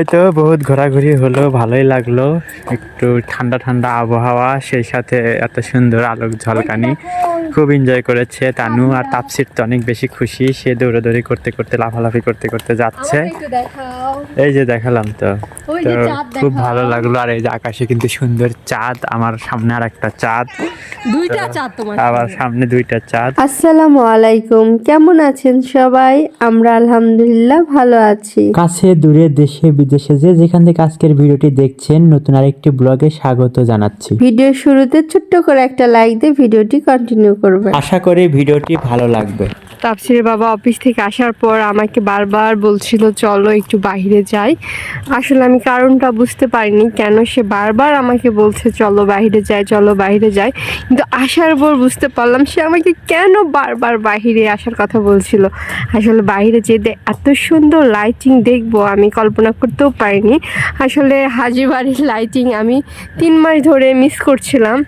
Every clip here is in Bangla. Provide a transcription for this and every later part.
এই তো বহুত ঘোরাঘুরি হলো, ভালোই লাগল। একটু ঠান্ডা ঠান্ডা আবহাওয়া, সেই সাথে এত সুন্দর আলোক ঝলকানি খুব এনজয় করেছে। তানু আর তাপসির তো অনেক বেশি খুশি। সে দৌড়াদৌড়ি করতে করতে লাফালাফি করতে করতে যাচ্ছে। এই যে দেখালাম তো। তো খুব ভালো লাগল। আর এই যে আকাশে কিন্তু সুন্দর চাঁদ। আমার সামনে আর একটা চাঁদ। দুইটা চাঁদ তোমার আবার সামনে দুইটা চাঁদ। আসসালামু আলাইকুম। কেমন আছেন সবাই? আমরা আলহামদুলিল্লাহ ভালো আছি। কাছে দূরে দেশে বিদেশে যে যেখান থেকে আজকের ভিডিওটি দেখছেন নতুন আরেকটি ব্লগে স্বাগত জানাচ্ছি। ভিডিও শুরুতে ছোট্ট করে একটা লাইক দিয়ে ভিডিওটি কন্টিনিউ করবেন আশা করি ভিডিওটি ভালো লাগবে। তাপসির বাবা অফিস থেকে আসার পর আমাকে বারবার বলছিল চলো একটু বাইরে যাই। আসলে আমি কারণটা বুঝতে পারিনি কেন সে বারবার আমাকে বলছে চলো বাইরে যাই চলো বাইরে যাই। কিন্তু আসার পর বুঝতে পারলাম সে আমাকে কেন বারবার বাইরে আসার কথা বলছিল। আসলে বাইরে যে এত সুন্দর লাইটিং দেখব আমি কল্পনা করতেও পারিনি। আসলে হাজিবাড়ির লাইটিং আমি তিন মাস ধরে মিস করছিলাম।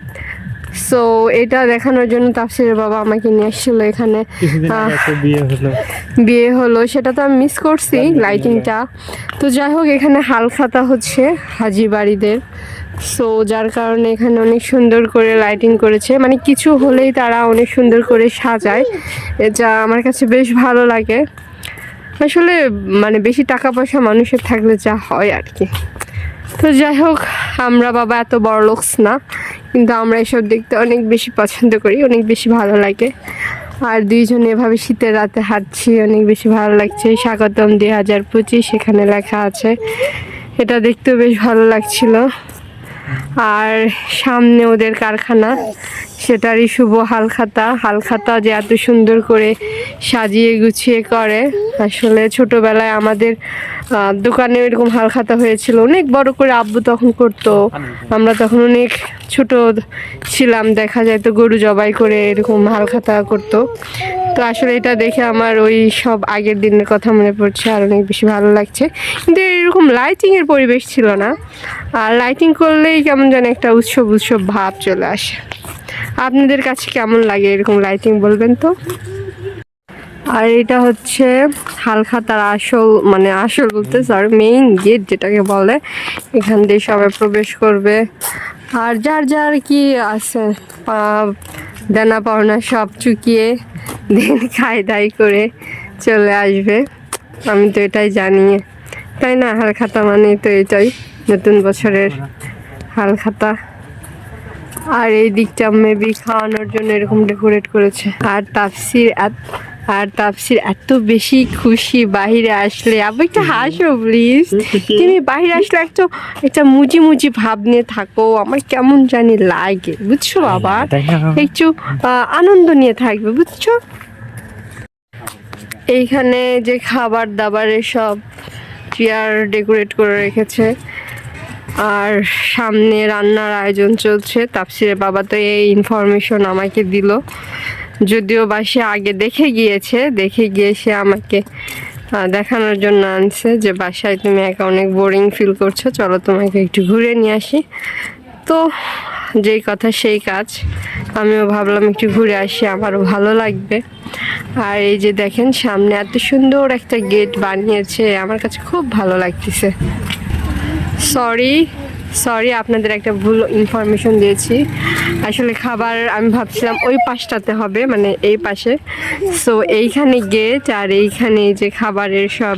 সো এটা দেখানোর জন্য তাপসিরের বাবা আমাকে নিয়ে এসেছিল এখানে। বিয়ে হলো। বিয়ে হলো সেটা তো আমি মিস করছি লাইটিংটা তো যাই হোক এখানে হালখাতা হচ্ছে হাজি বাড়িদের। সো যার কারণে এখানে অনেক সুন্দর করে লাইটিং করেছে। মানে কিছু হলেই তারা অনেক সুন্দর করে সাজায়। এটা আমার কাছে বেশ ভালো লাগে। আসলে মানে বেশি টাকা পয়সা মানুষের থাকলে যা হয় আর কি। তো যাই হোক, আমরা বাবা এত বড় লোকস না, কিন্তু আমরা এসব দেখতে অনেক বেশি পছন্দ করি, অনেক বেশি ভালো লাগে। আর দুইজন এভাবে শীতের রাতে হাঁটছি, অনেক বেশি ভালো লাগছে। স্বাগতম দুই হাজার পঁচিশ সেখানে লেখা আছে। এটা দেখতেও বেশ ভালো লাগছিল। আর সামনে ওদের কারখানা, সেটারই শুভ হালখাতা। হালখাতা যে এত সুন্দর করে সাজিয়ে গুছিয়ে করে। আসলে ছোটবেলায় আমাদের দোকানে এরকম হাল খাতা হয়েছিল। অনেক বড় করে আব্বু তখন করতো। আমরা তখন অনেক ছোট ছিলাম দেখা যায় তো গরু জবাই করে এরকম হাল খাতা করতো। তো আসলে এটা দেখে আমার ওই সব আগের দিনের কথা মনে পড়ছে আর অনেক বেশি ভালো লাগছে। কিন্তু এরকম লাইটিংয়ের পরিবেশ ছিল না। আর লাইটিং করলেই কেমন যেন একটা উৎসব উৎসব ভাব চলে আসে। আপনাদের কাছে কেমন লাগে এরকম লাইটিং বলবেন তো? আর এটা হচ্ছে হালখাতার আসল মানে আসল বলতে সরি মেইন গেট যেটাকে বলে, এখান দিয়ে সবাই প্রবেশ করবে। আর যার যার কি আছে দেনা পাওনা সব চুকিয়ে দিন খাই দাই করে চলে আসবে। আমি তো এটাই জানি। তাই না? হালখাতা মানে তো এটাই, নতুন বছরের হালখাতা। আর এই দিকটা মেবি খাওয়ানোর জন্য এরকম ডেকোরেট করেছে। আর তাপসির এত- আর তাপসির এত বেশি খুশি বাইরে আসলে। আবার একটু হাসো প্লিজ তুমি বাইরে আসলে একটু একটা মুজি মুজি ভাব নিয়ে থাকো। আমার কেমন জানি লাগে বুঝছ বাবা? একটু আনন্দ নিয়ে থাকবে বুঝছ? এইখানে যে খাবার দাবারের সব চেয়ার ডেকোরেট করে রেখেছে আর সামনে রান্নার আয়োজন চলছে। তাপসিরের বাবা তো এই ইনফরমেশন আমাকে দিল। যদিও বা সে আগে দেখে গিয়েছে, দেখে গিয়ে সে আমাকে দেখানোর জন্য আনছে যে বাসায় তুমি একা অনেক বোরিং ফিল করছ, চলো তোমাকে একটু ঘুরে নিয়ে আসি। তো যেই কথা সেই কাজ, আমিও ভাবলাম একটু ঘুরে আসি, আমারও ভালো লাগবে। আর এই যে দেখেন, সামনে এত সুন্দর একটা গেট বানিয়েছে, আমার কাছে খুব ভালো লাগতেছে। সরি সরি আপনাদের একটা ভুল ইনফরমেশন দিয়েছি। আসলে খাবার আমি ভাবছিলাম ওই পাশটাতে হবে মানে এই পাশে। সো এইখানে গেট আর এইখানে যে খাবারের সব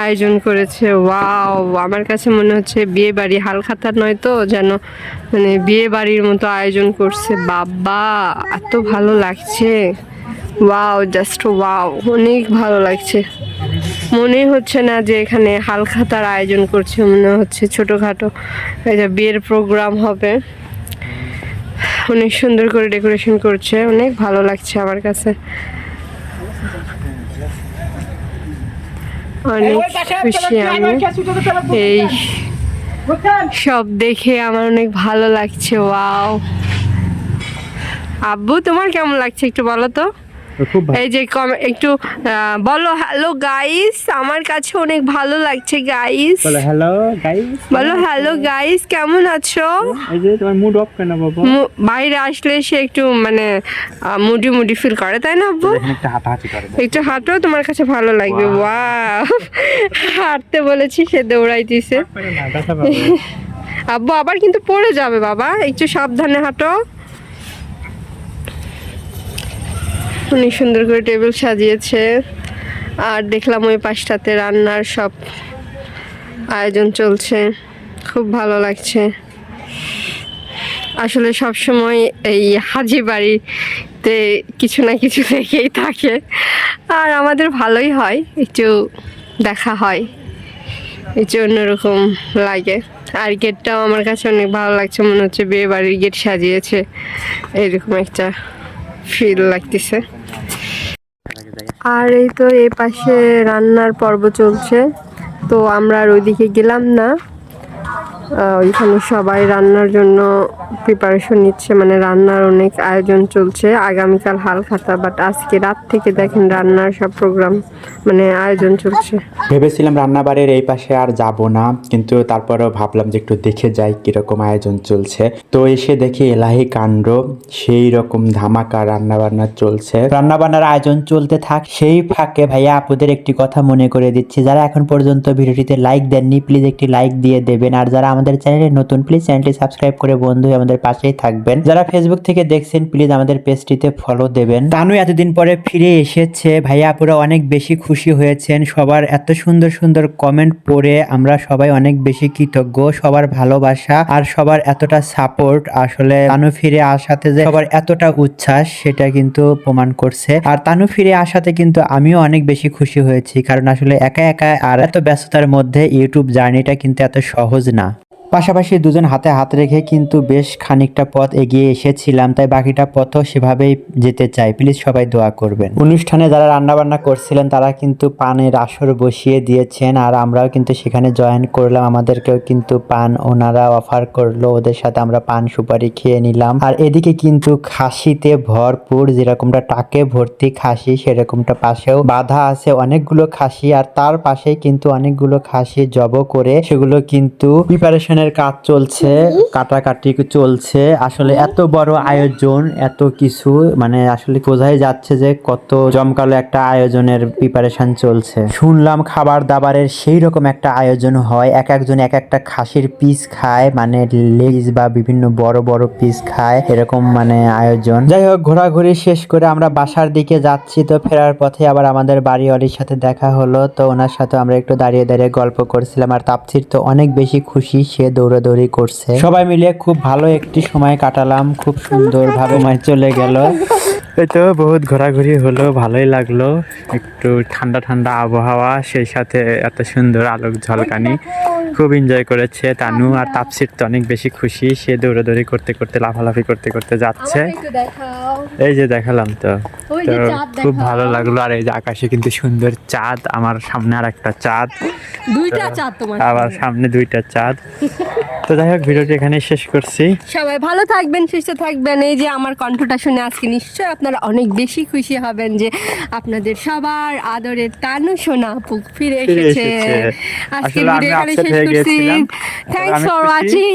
আয়োজন করেছে। ওয়াও আমার কাছে মনে হচ্ছে বিয়ে বাড়ি হালখাতার নয় তো, যেন মানে বিয়ে বাড়ির মতো আয়োজন করছে। বাবা, এত ভালো লাগছে। ওয়াও জাস্ট ওয়াও অনেক ভালো লাগছে। মনে হচ্ছে না যে এখানে হালখাতার আয়োজন করছে, মনে হচ্ছে ছোটোখাটো এটা বিয়ের প্রোগ্রাম হবে। অনেক সুন্দর করে ডেকোরেশন করছে, অনেক ভালো লাগছে আমার কাছে। অনেক খুশি আমি। এই সব দেখে আমার অনেক ভালো লাগছে, ওয়াও। আব্বু, তোমার কেমন লাগছে একটু বলো তো? এই যে কম- একটু বলো হ্যালো গাইস আমার কাছে অনেক ভালো লাগছে গাইস বলো হ্যালো গাইস বলো হ্যালো গাইস কেমন আছো? এই যে তোমার মুড অফ কেন বাবা? বাইরে আসলে সে একটু মানে মুডি মুডি ফিল করে তাই না আব্বু? একটা হাঁটাহাঁটি করে একটু হাঁটো তোমার কাছে ভালো লাগবে। ওয়া হাঁটতে বলেছি সে দৌড়াইতেছে। আব্বু আবার কিন্তু পড়ে যাবে বাবা। একটু সাবধানে হাঁটো। অনেক সুন্দর করে টেবিল সাজিয়েছে আর দেখলাম ওই পাশটাতে রান্নার সব আয়োজন চলছে। খুব ভালো লাগছে। আসলে সব সময় এই হাজি বাড়িতে কিছু না কিছু লেগেই থাকে। আর আমাদের ভালোই হয়, একটু দেখা হয়। একটু অন্যরকম লাগে। আর গেটটাও আমার কাছে অনেক ভালো লাগছে, মনে হচ্ছে বিয়ে বাড়ির গেট সাজিয়েছে। এরকম একটা ফিল লাগতেছে। আর এই তো এ পাশে রান্নার পর্ব চলছে। তো আমরা আর ওইদিকে গেলাম না। ওইখানে সবাই রান্নার জন্য প্রিপারেশন নিচ্ছে মানে রান্নার অনেক আয়োজন চলছে। আগামীকাল হাল খাতা বাট আজকে রাত থেকে দেখেন রান্নার সব প্রোগ্রাম মানে আয়োজন চলছে। ভেবেছিলাম রান্নাবাড়ির এই পাশে আর যাব না, কিন্তু তারপরেও ভাবলাম যে একটু দেখে যাই কীরকম আয়োজন চলছে। তো এসে দেখি এলাহি কাণ্ড, সেই রকম ধামাকা রান্নাবান্না চলছে। রান্নাবান্নার আয়োজন চলতে থাক, সেই ফাঁকে ভাইয়া আপুদের একটি কথা মনে করে দিচ্ছি, যারা এখন পর্যন্ত ভিডিওটিতে লাইক দেননি প্লিজ একটি লাইক দিয়ে দেবেন। আর যারা আমাদের চ্যানেলে নতুন প্লিজ চ্যানেলটি সাবস্ক্রাইব করে বন্ধু আমাদের পাশেই থাকবেন। যারা ফেসবুক থেকে দেখছেন প্লিজ আমাদের পেজটিতে ফলো দেবেন। তানু এতদিন পরে ফিরে এসেছে। ভাইয়া আপুরা অনেক বেশি খুশি হয়েছেন। সবার এত সুন্দর সুন্দর কমেন্ট পড়ে আমরা সবাই অনেক বেশি কৃতজ্ঞ, সবার ভালোবাসা আর সবার এতটা সাপোর্ট আসলে তানু ফিরে আসাতে যে সবার এতটা উচ্ছ্বাস, সেটা কিন্তু প্রমাণ করছে। আর তানু ফিরে আসাতে কিন্তু আমিও অনেক বেশি খুশি হয়েছি। কারণ আসলে একা একা আর এত ব্যস্ততার মধ্যে ইউটিউব জার্নিটা কিন্তু এত সহজ না। পাশাপাশি দুজন হাতে হাত রেখে কিন্তু বেশ খানিকটা পথ এগিয়ে এসেছিলাম, তাই বাকিটা পথও সেভাবেই যেতে চাই। প্লিজ সবাই দোয়া করবেন। অনুষ্ঠানে যারা রান্নাবান্না করছিলেন, তারা কিন্তু পানের আসর বসিয়ে দিয়েছেন আর আমরাও কিন্তু সেখানে জয়েন করলাম। আমাদেরকেও কিন্তু পান ওনারা অফার করল, ওদের সাথে আমরা পান সুপারি খেয়ে নিলাম। আর এদিকে কিন্তু খাসিতে ভরপুর যেরকমটা টাকে ভর্তি খাসি, সেরকমটা পাশেও বাধা আছে অনেকগুলো খাসি। আর তার পাশেই কিন্তু অনেকগুলো খাসি জব করে সেগুলো কিন্তু প্রিপারেশনের কাজ চলছে, কাটাকাটি চলছে। আসলে এত বড় আয়োজন, এত কিছু মানে আসলে বোঝাই যাচ্ছে যে কত জমকালো একটা আয়োজনের প্রিপারেশন চলছে। শুনলাম খাবার দাবারের সেই রকম একটা আয়োজন হয়। এক একজন এক একটা খাসির পিস খায় মানে লেজ বা বিভিন্ন বড় বড় পিস খায়, এরকম মানে আয়োজন। যাই হোক, ঘোরাঘুরি শেষ করে আমরা বাসার দিকে যাচ্ছি, তো ফেরার পথে আবার আমাদের বাড়িওয়ালির সাথে দেখা হলো। তো ওনার সাথে আমরা একটু দাঁড়িয়ে দাঁড়িয়ে গল্প করছিলাম, আর তাপসির তো অনেক বেশি খুশি, সে দৌড়াদৌড়ি করছে। সবাই মিলে খুব ভালো একটি সময় কাটালাম খুব সুন্দরভাবে সময় চলে গেল। এই তো বহুত ঘোরাঘুরি হলো ভালোই লাগল। একটু ঠান্ডা ঠান্ডা আবহাওয়া সেই সাথে এত সুন্দর আলোক ঝলকানি। খুব এনজয় করেছে তানু আর তাপসির তো অনেক বেশি খুশি। সে দৌড়াদৌড়ি করতে করতে লাফালাফি করতে করতে যাচ্ছে। এই যে দেখালাম তো। খুব ভালো লাগল। আর এই যে আকাশে কিন্তু সুন্দর চাঁদ আমার সামনে আর একটা চাঁদ। দুইটা চাঁদ তোমার আবার সামনে। দুইটা চাঁদ। তো যাই হোক ভিডিওটি এখানে শেষ করছি। সবাই ভালো থাকবেন সুস্থ থাকবেন। এই যে আমার কণ্ঠটা শুনে আজকে নিশ্চয়ই আপনারা অনেক বেশি খুশি হবেন যে আপনাদের সবার আদরের তানু সোনা আপু ফিরে এসেছে। আজকে ভিডিও এখানে শেষ করছি। Thanks for watching